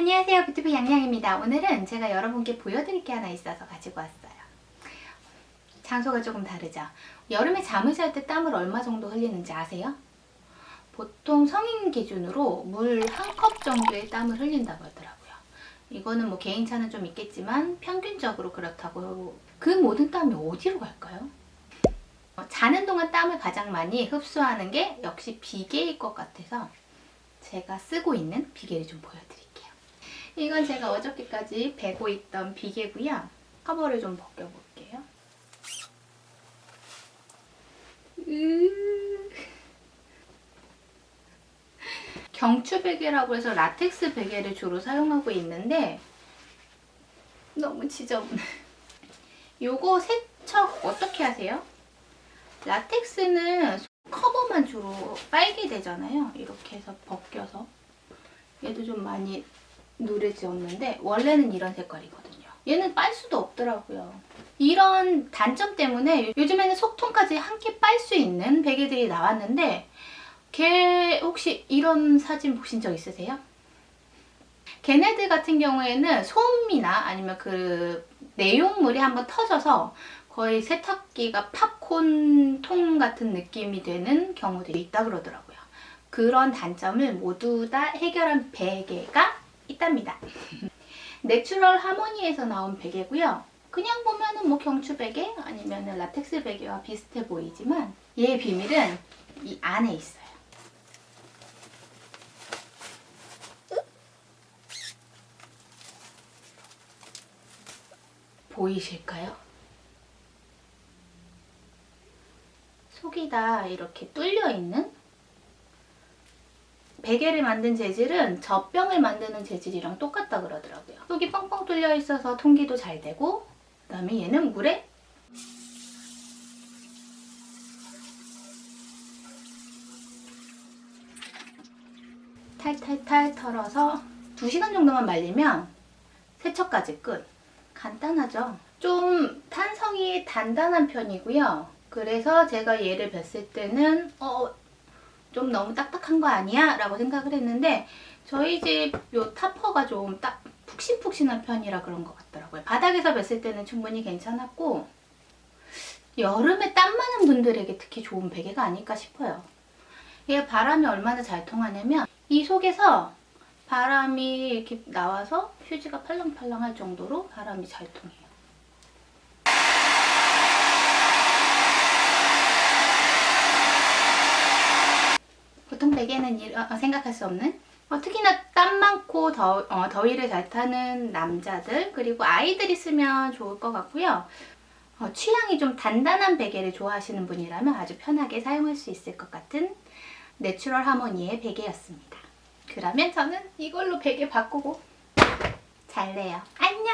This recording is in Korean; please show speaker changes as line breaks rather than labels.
안녕하세요 뷰티풀 양양입니다 오늘은 제가 여러분께 보여드릴 게 하나 있어서 가지고 왔어요 장소가 조금 다르죠 여름에 잠을 잘 때 땀을 얼마 정도 흘리는지 아세요? 보통 성인 기준으로 물 한 컵 정도의 땀을 흘린다고 하더라고요 이거는 뭐 개인차는 좀 있겠지만 평균적으로 그렇다고 그 모든 땀이 어디로 갈까요? 어, 자는 동안 땀을 가장 많이 흡수하는 게 역시 비계일 것 같아서 제가 쓰고 있는 비계를 좀 보여드릴게요. 이건 제가 어저께까지 베고 있던 비계고요. 커버를 좀 벗겨볼게요. 으... 경추 베개라고 해서 라텍스 베개를 주로 사용하고 있는데 너무 지저분해. 요거 세척 어떻게 하세요? 라텍스는 커버만 주로 빨게 되잖아요. 이렇게 해서 벗겨서 얘도 좀 많이 누래지었는데 원래는 이런 색깔이거든요. 얘는 빨 수도 없더라고요. 이런 단점 때문에 요즘에는 속통까지 함께 빨 수 있는 베개들이 나왔는데 걔 혹시 이런 사진 보신 적 있으세요? 걔네들 같은 경우에는 소음이나 아니면 그 내용물이 한번 터져서 거의 세탁기가 팝콘 통 같은 느낌이 되는 경우들이 있다 그러더라고요. 그런 단점을 모두 다 해결한 베개가 있답니다. 내추럴 하모니에서 나온 베개고요. 그냥 보면은 뭐 경추 베개 아니면 라텍스 베개와 비슷해 보이지만 얘의 비밀은 이 안에 있어요. 보이실까요? 속이 다 이렇게 뚫려 있는 베개를 만든 재질은 젖병을 만드는 재질이랑 똑같다 그러더라고요. 속이 뻥뻥 뚫려 있어서 통기도 잘 되고 그다음에 얘는 물에 탈탈탈 털어서 2시간 정도만 말리면 세척까지 끝. 간단하죠? 좀 탄성이 단단한 편이고요. 그래서 제가 얘를 뵀을 때는 어, 좀 너무 딱딱한 거 아니야? 라고 생각을 했는데 저희 집 요 타퍼가 좀 딱 푹신푹신한 편이라 그런 것 같더라고요. 바닥에서 뵀을 때는 충분히 괜찮았고 여름에 땀 많은 분들에게 특히 좋은 베개가 아닐까 싶어요. 얘 바람이 얼마나 잘 통하냐면 이 속에서 바람이 이렇게 나와서 휴지가 팔랑팔랑 할 정도로 바람이 잘 통해요. 보통 베개는 이- 어, 생각할 수 없는 어, 특히나 땀 많고 더, 어, 더위를 잘 타는 남자들 그리고 아이들이 쓰면 좋을 것 같고요. 어, 취향이 좀 단단한 베개를 좋아하시는 분이라면 아주 편하게 사용할 수 있을 것 같은 내추럴 하모니의 베개였습니다. 그러면 저는 이걸로 베개 바꾸고 잘래요. 안녕!